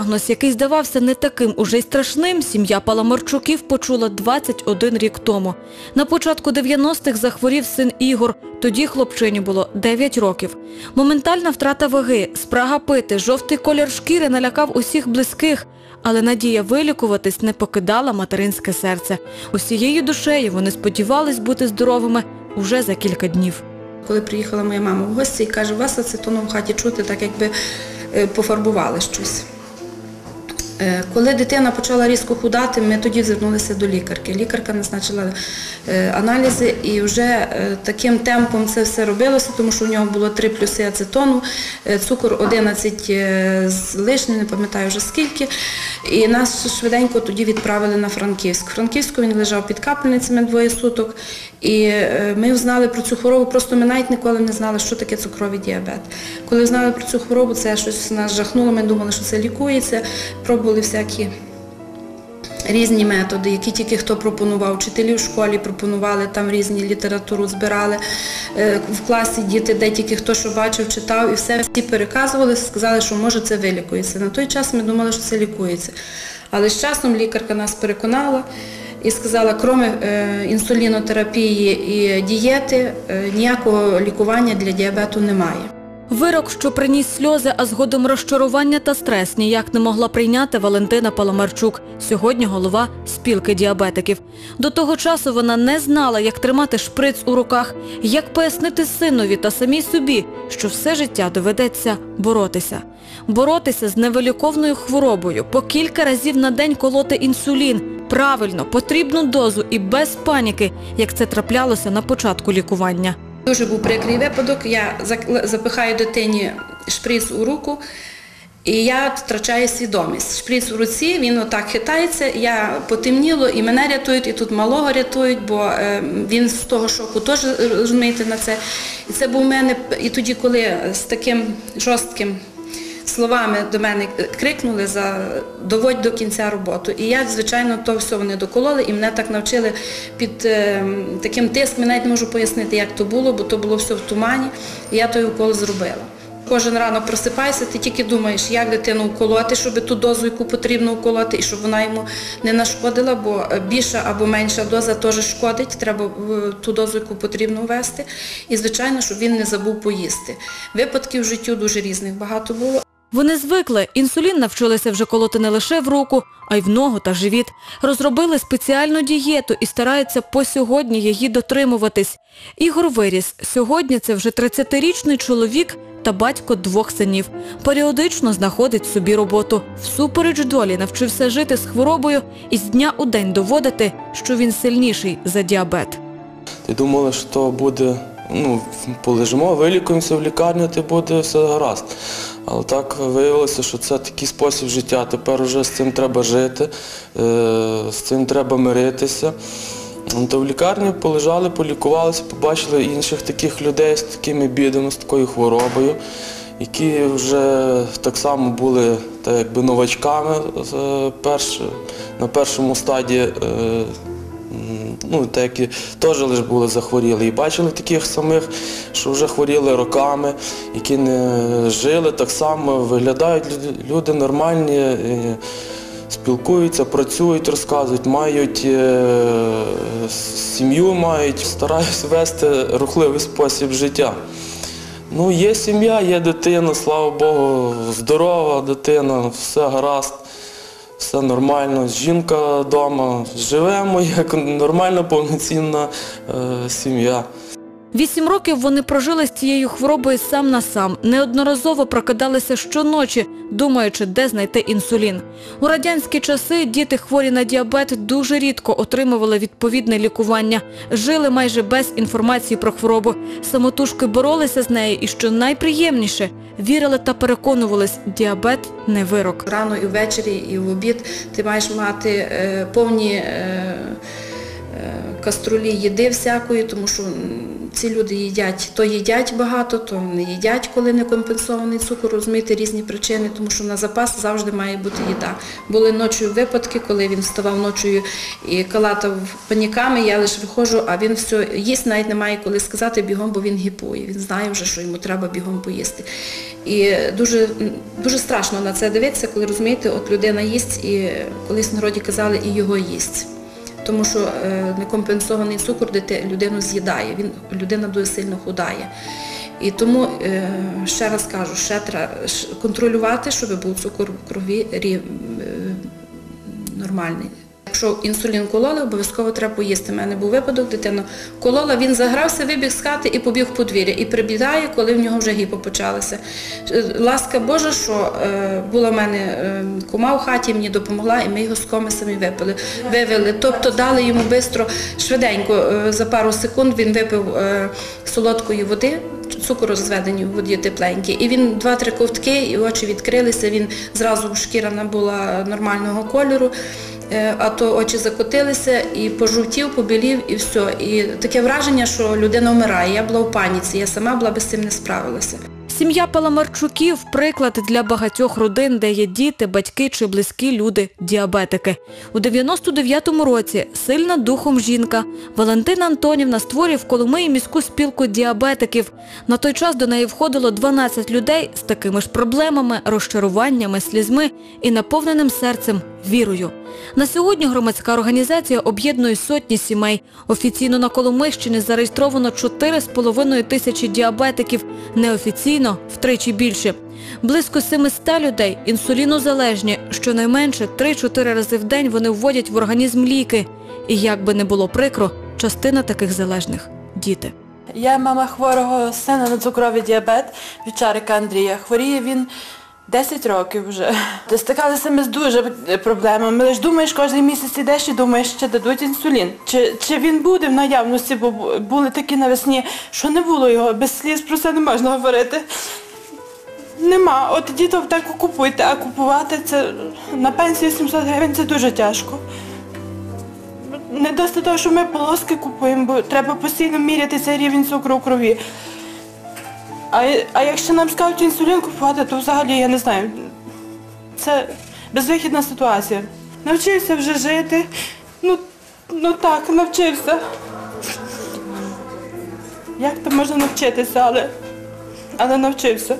Діагноз, який здавався не таким уже й страшним, сім'я Паламарчуків почула 21 рік тому. На початку 90-х захворів син Ігор, тоді хлопчині було 9 років. Моментальна втрата ваги, спрага пити, жовтий колір шкіри налякав усіх близьких, але надія вилікуватись не покидала материнське серце. Усією душею вони сподівались бути здоровими уже за кілька днів. Коли приїхала моя мама в гості і каже, у вас ацетоном в хаті чути, так якби е, пофарбували щось. Е, Коли дитина почала різко худати, ми тоді звернулися до лікарки. Лікарка назначила е, аналізи і вже е, таким темпом це все робилося, тому що у нього було 3 плюси ацетону, цукор 11 е, з лишнім, не пам'ятаю вже скільки. І нас швиденько тоді відправили на Франківськ. В Франківську він лежав під капельницями двоє суток. І ми знали про цю хворобу, просто ми навіть ніколи не знали, що таке цукровий діабет. Коли знали про цю хворобу, це щось нас жахнуло, ми думали, що це лікується, пробували всякі різні методи, які тільки хто пропонував. Вчителі в школі пропонували, там різні літературу збирали. Е, В класі діти, де тільки хто що бачив, читав, і все всі переказували, сказали, що може це вилікується. На той час ми думали, що це лікується. Але з часом лікарка нас переконала і сказала, крім е, інсулінотерапії і дієти, е, ніякого лікування для діабету немає. Вирок, що приніс сльози, а згодом розчарування та стрес, ніяк не могла прийняти Валентина Паламарчук, сьогодні голова спілки діабетиків. До того часу вона не знала, як тримати шприц у руках, як пояснити синові та самій собі, що все життя доведеться боротися. Боротися з невиліковною хворобою, по кілька разів на день колоти інсулін, правильно, потрібну дозу і без паніки, як це траплялося на початку лікування. Дуже був прикрий випадок. Я запихаю дитині шприц у руку, і я втрачаю свідомість. Шприц у руці, він отак хитається, я потемніло, і мене рятують, і тут малого рятують, бо е, він з того шоку теж е, розумієте на це. І це був у мене, і тоді, коли з таким жорстким словами до мене крикнули за доводь до кінця роботу. І я, звичайно, то все вони докололи, і мене так навчили під е, таким тиском, я навіть не можу пояснити, як то було, бо то було все в тумані, і я той укол зробила. Кожен ранок просипаєшся, ти тільки думаєш, як дитину уколоти, щоб ту дозу, яку потрібно уколоти, і щоб вона йому не нашкодила, бо більша або менша доза теж шкодить, треба е, ту дозу, яку потрібно ввести. І, звичайно, щоб він не забув поїсти. Випадків в життю дуже різних багато було. Вони звикли, інсулін навчилися вже колоти не лише в руку, а й в ногу та живіт. Розробили спеціальну дієту і стараються по сьогодні її дотримуватись. Ігор виріс. Сьогодні це вже 30-річний чоловік та батько двох синів. Періодично знаходить собі роботу. Всупереч долі навчився жити з хворобою і з дня у день доводити, що він сильніший за діабет. Ти думали, що буде, ну, полежимо, вилікуємося в лікарню, ти буде все гаразд. Але так виявилося, що це такий спосіб життя. Тепер вже з цим треба жити, е, з цим треба миритися. Ну, То в лікарні полежали, полікувалися, побачили інших таких людей з такими бідами, з такою хворобою, які вже так само були так якби новачками е, на першому стадії. Ну, так і теж лише були захворіли. І бачили таких самих, що вже хворіли роками, які не жили так само, виглядають люди- нормальні, спілкуються, працюють, розказують, мають е, сім'ю, мають, стараються вести рухливий спосіб життя. Ну, є сім'я, є дитина, слава Богу, здорова дитина, все гаразд, все нормально. Жінка вдома, живемо як нормальна повноцінна е, сім'я. Вісім років вони прожили з цією хворобою сам на сам, неодноразово прокидалися щоночі, думаючи, де знайти інсулін. У радянські часи діти хворі на діабет дуже рідко отримували відповідне лікування, жили майже без інформації про хворобу, самотужки боролися з нею і, що найприємніше, вірили та переконувались, діабет не вирок. Рано і ввечері, і в обід ти маєш мати е, повні е, е, каструлі їди всякої, тому що ці люди їдять, то їдять багато, то не їдять, коли не компенсований цукор, розумієте, різні причини, тому що на запас завжди має бути їда. Були ночі випадки, коли він вставав ночою і калатав паніками, я лише виходжу, а він все їсть, навіть немає коли сказати бігом, бо він гіпує. Він знає вже, що йому треба бігом поїсти. І дуже, дуже страшно на це дивитися, коли розумієте, от людина їсть, і колись в народі казали, і його їсть. Тому що е, некомпенсований цукор людину з'їдає, він, людина дуже сильно худає. І тому, е, ще раз кажу, ще треба контролювати, щоб був цукор в крові е, нормальний. Якщо інсулін кололи, обов'язково треба поїсти. У мене був випадок, дитина колола, він загрався, вибіг з хати і побіг в подвір'я. І прибігає, коли в нього вже гіпо почалося. Е, Ласка Божа, що е, була в мене е, кума в хаті, мені допомогла, і ми його з коми самі випили. Вивели. Тобто дали йому швидко, швиденько, за пару секунд він випив солодкої води, цукор розведені в воді тепленькій. І він два-три ковтки, і очі відкрилися, він зразу шкіра набула нормального кольору. Е, А то очі закотилися і пожовтів, побілів, і все. І таке враження, що людина вмирає. Я була в паніці, я сама була би з цим не справилася. Сім'я Паламарчуків – приклад для багатьох родин, де є діти, батьки чи близькі люди – діабетики. У 99-му році сильна духом жінка Валентина Антонівна створює в Коломиї міську спілку діабетиків. На той час до неї входило 12 людей з такими ж проблемами, розчаруваннями, слізьми і наповненим серцем вірою. На сьогодні громадська організація об'єднує сотні сімей. Офіційно на Коломийщині зареєстровано 4,5 тисячі діабетиків, неофіційно – втричі більше. Близько 700 людей інсулінозалежні. Щонайменше 3-4 рази в день вони вводять в організм ліки. І як би не було прикро, частина таких залежних – діти. Я мама хворого сина на цукровий діабет Вічарика Андрія. Хворіє він 10 років вже. Стикалися ми з дуже проблемами. Лиш думаєш, кожен місяць ідеш і думаєш, чи дадуть інсулін. Чи, чи він буде в наявності, бо були такі навесні, що не було його, без сліз про це не можна говорити. Нема. От діток так купуйте, а купувати це на пенсію 700 гривень це дуже тяжко. Не досить того, що ми полоски купуємо, бо треба постійно міряти цей рівень цукру в крові. А, а якщо нам скажуть інсулін купувати, то взагалі я не знаю. Це безвихідна ситуація. Навчився вже жити. Ну, ну так, навчився. Як то можна навчитися, але, але навчився.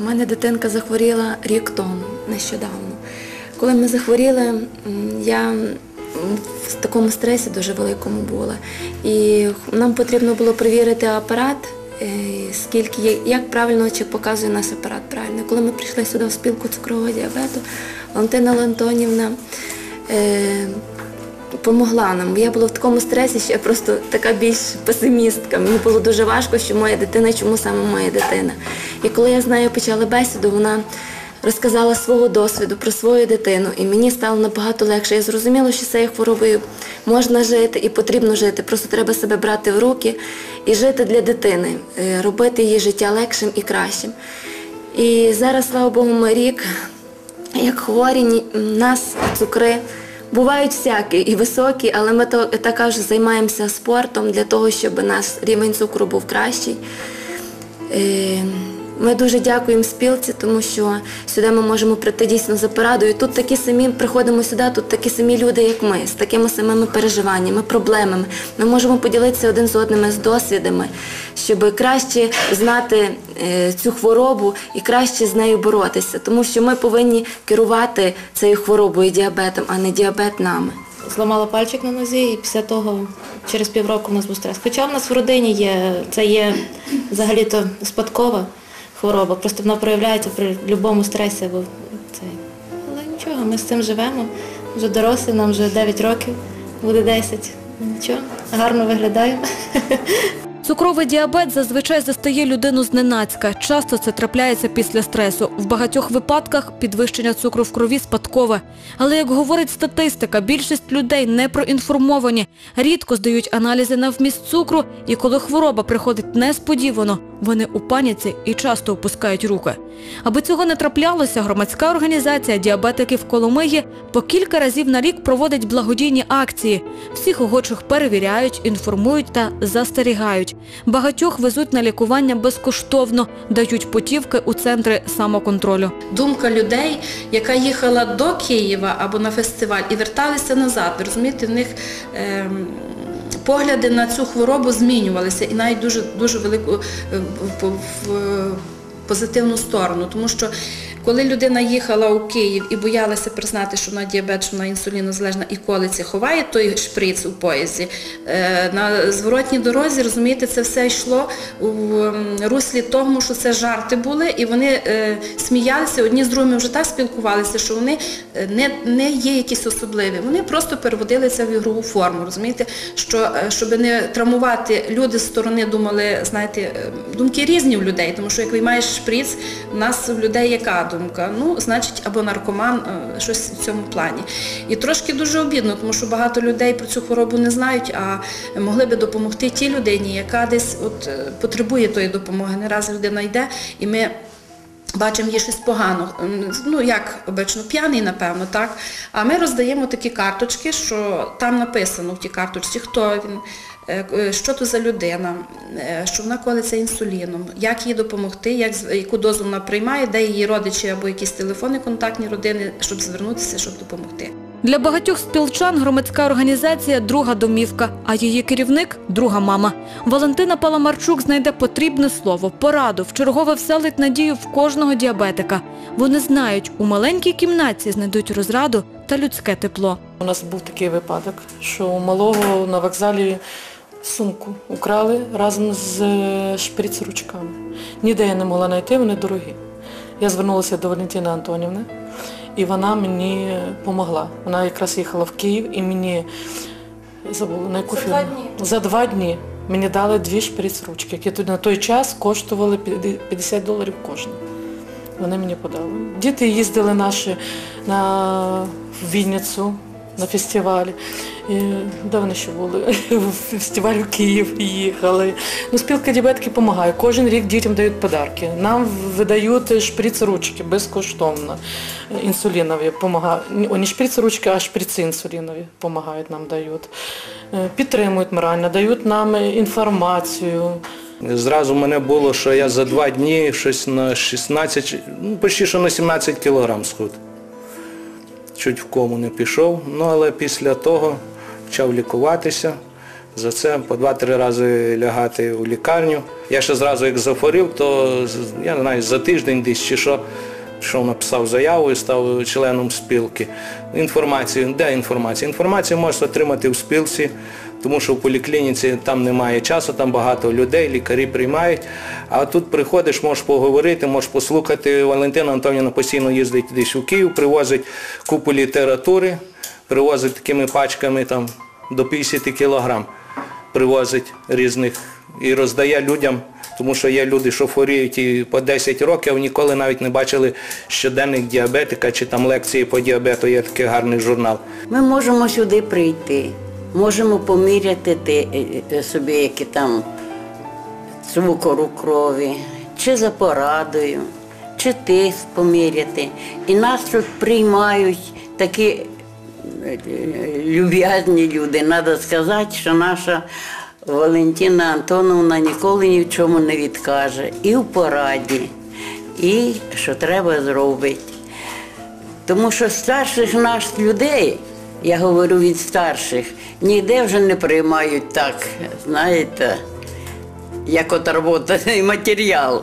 У мене дитинка захворіла рік тому, нещодавно. Коли ми захворіли, я в такому стресі дуже великому була. І нам потрібно було перевірити апарат, скільки є- як правильно чи показує наш апарат правильно. Коли ми прийшли сюди в спілку цукрового діабету, Валентина Леонтонівна е, Помогла нам. Я була в такому стресі, що я просто така більш песимістка. Мені було дуже важко, що моя дитина, чому саме моя дитина. І коли я з нею почала бесіду, вона розказала свого досвіду про свою дитину, і мені стало набагато легше. Я зрозуміла, що з цією хворобою можна жити і потрібно жити. Просто треба себе брати в руки і жити для дитини, е, робити її життя легшим і кращим. І зараз, слава Богу, ми рік як хворі, нас цукри бувають всякі і високі, але ми то, також займаємося спортом для того, щоб наш рівень цукру був кращий. Ми дуже дякуємо спілці, тому що сюди ми можемо прийти дійсно за порадою. Тут такі самі приходимо сюди, тут такі самі люди, як ми, з такими самими переживаннями, проблемами. Ми можемо поділитися один з одним з досвідами, щоб краще знати е, цю хворобу і краще з нею боротися, тому що ми повинні керувати цією хворобою діабетом, а не діабет нами. Зламала пальчик на нозі, і після того через півроку в нас був стрес. Хоча в нас в родині є, це є взагалі-то спадкова хвороба, просто вона проявляється при будь-якому стресі. Або це. Але нічого, ми з цим живемо. Вже дорослі, нам вже 9 років, буде 10. Нічого, гарно виглядаємо. Цукровий діабет зазвичай застає людину зненацька. Часто це трапляється після стресу. В багатьох випадках підвищення цукру в крові спадкове. Але, як говорить статистика, більшість людей не проінформовані, рідко здають аналізи на вміст цукру, і коли хвороба приходить несподівано, вони у паніці і часто опускають руки. Аби цього не траплялося, громадська організація діабетиків Коломиї по кілька разів на рік проводить благодійні акції. Всіх охочих перевіряють, інформують та застерігають. Багатьох везуть на лікування безкоштовно, дають путівки у центри самоконтролю. Думка людей, яка їхала до Києва або на фестиваль і верталися назад. Розумієте, в них ем, погляди на цю хворобу змінювалися і навіть дуже, дуже велику е, в, в, в позитивну сторону. Тому що коли людина їхала у Київ і боялася признати, що вона діабет, що вона інсулінозалежна і колиться, ховає той шприц у поїзді, е, на зворотній дорозі, розумієте, це все йшло у руслі тому, що це жарти були, і вони е, сміялися, одні з другими вже так спілкувалися, що вони е, не, не є якісь особливі. Вони просто переводили це в ігрову форму, розумієте, що щоб не травмувати, люди з сторони думали, знаєте, думки різні в людей, тому що як виймаєш шприц, у нас в людей яка думка? Ну, значить, або наркоман, е, щось в цьому плані. І трошки дуже обідно, тому що багато людей про цю хворобу не знають, а могли би допомогти тій людині, яка десь от е, потребує тої допомоги. Не раз людина йде, і ми бачимо є щось погано. Ну, як обично, п'яний, напевно, так. А ми роздаємо такі карточки, що там написано в тій карточці, хто він, що то за людина, е, що вона колиться інсуліном, як їй допомогти, як, яку дозу вона приймає, де її родичі або якісь телефони контактні родини, щоб звернутися, щоб допомогти. Для багатьох спілчан громадська організація друга домівка, а її керівник друга мама. Валентина Паламарчук знайде потрібне слово, пораду, вчергове вселить надію в кожного діабетика. Вони знають, у маленькій кімнаті знайдуть розраду та людське тепло. У нас був такий випадок, що у малого на вокзалі сумку украли разом з е, шприц-ручками. Ніде я не могла знайти, вони дорогі. Я звернулася до Валентини Антонівни, і вона мені допомогла. Вона якраз їхала в Київ і мені забула на яку фірму. За два дні мені дали дві шприц-ручки, які на той час коштували 50 доларів кожна. Вони мені подали. Діти їздили наші на Вінницю на фестивалі. І, де вони ще були? В фестиваль в Київ їхали. Ну, спілка діабетики допомагає. Кожен рік дітям дають подарки. Нам видають шприц-ручки безкоштовно. Інсулінові допомагають. Не шприц-ручки, а шприци інсулінові допомагають нам дають. Е, Підтримують морально, дають нам інформацію. Зразу мене було, що я за два дні щось на 16, ну почти що на 17 кілограм схуд. Чуть в кому не пішов, ну але після того почав лікуватися. За це по два-три рази лягати у лікарню. Я ще зразу як захворів, то я не знаю, за тиждень десь чи що, що написав заяву і став членом спілки. Інформацію, де інформація? Інформацію можна отримати в спілці, тому що в поліклініці там немає часу, там багато людей, лікарі приймають. А тут приходиш, можеш поговорити, можеш послухати. Валентина Антонівна постійно їздить десь у Київ, привозить купу літератури, привозить такими пачками там, до 50 кілограм привозить різних і роздає людям, тому що є люди, що хворіють і по 10 років, ніколи навіть не бачили щоденник діабетика чи там лекції по діабету, є такий гарний журнал. Ми можемо сюди прийти, можемо поміряти те- е, собі, які там цукор у крові, чи за порадою, чи тиск поміряти. І нас тут приймають такі е, е, люб'язні люди. Треба сказати, що наша Валентина Антоновна ніколи ні в чому не відкаже. І в пораді, і що треба зробити. Тому що старших наших людей, я говорю від старших, ніде вже не приймають так, знаєте, як отработаний матеріал.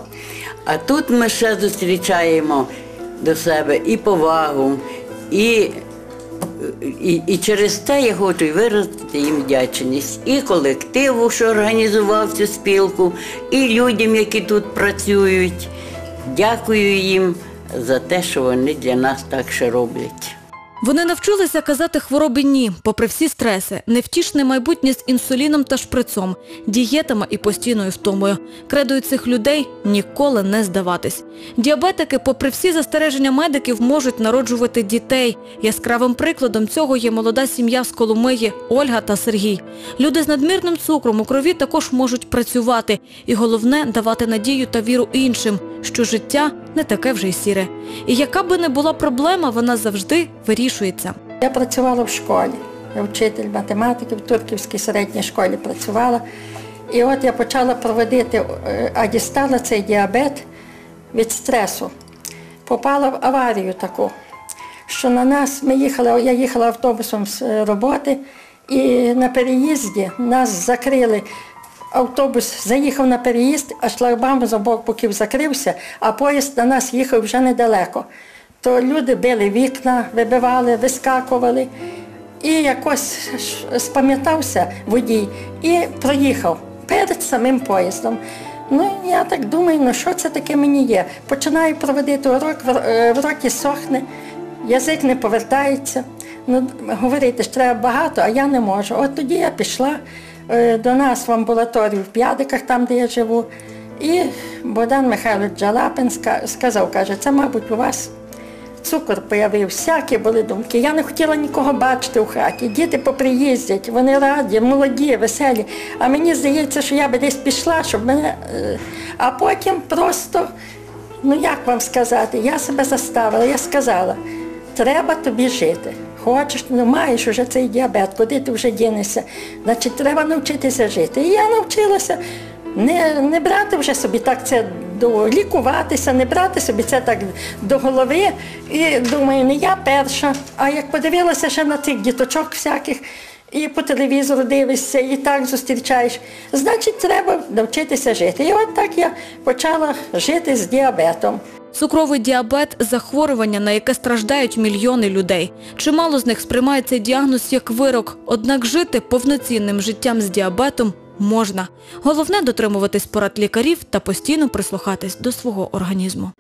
А тут ми ще зустрічаємо до себе і повагу, і, і, і через те я хочу виразити їм вдячність. І колективу, що організував цю спілку, і людям, які тут працюють. Дякую їм за те, що вони для нас так ще роблять. Вони навчилися казати хворобі ні, попри всі стреси, невтішне майбутнє з інсуліном та шприцом, дієтами і постійною втомою. Кредою цих людей ніколи не здаватись. Діабетики, попри всі застереження медиків, можуть народжувати дітей. Яскравим прикладом цього є молода сім'я з Коломиї Ольга та Сергій. Люди з надмірним цукром у крові також можуть працювати. І головне – давати надію та віру іншим, що життя не таке вже й сіре. І яка би не була проблема, вона завжди вирішується. Я працювала в школі. Вчитель математики в Турківській середній школі працювала. І от я почала проводити, е, а дістала цей діабет від стресу. Попала в аварію таку, що на нас, ми їхали, я їхала автобусом з е, роботи, і на переїзді нас закрили. Автобус заїхав на переїзд, а шлагбаум з обох боків закрився, а поїзд на нас їхав вже недалеко. То люди били вікна, вибивали, вискакували. І якось спам'ятався водій і проїхав перед самим поїздом. Ну, я так думаю, ну що це таке мені є? Починаю проводити урок, в, е, роті сохне, язик не повертається. Ну, говорити ж треба багато, а я не можу. От тоді я пішла е, до нас в амбулаторію в П'ядиках, там, де я живу. І Богдан Михайлович Джалапин сказав, каже, це, мабуть, у вас цукор появився, всякі були думки. Я не хотіла нікого бачити у хаті. Діти поприїздять, вони раді, молоді, веселі. А мені здається, що я би десь пішла, щоб мене. е, А потім просто, ну як вам сказати, я себе заставила, я сказала, треба тобі жити. Хочеш, ну маєш вже цей діабет, куди ти вже дінешся? Значить, треба навчитися жити. І я навчилася не, не брати вже собі так це до лікуватися, не брати собі це так до голови. І думаю, не я перша. А як подивилася ще на цих діточок всяких, і по телевізору дивишся, і так зустрічаєш, значить, треба навчитися жити. І от так я почала жити з діабетом. Цукровий діабет – захворювання, на яке страждають мільйони людей. Чимало з них сприймає цей діагноз як вирок, однак жити повноцінним життям з діабетом можна. Головне – дотримуватись порад лікарів та постійно прислухатись до свого організму.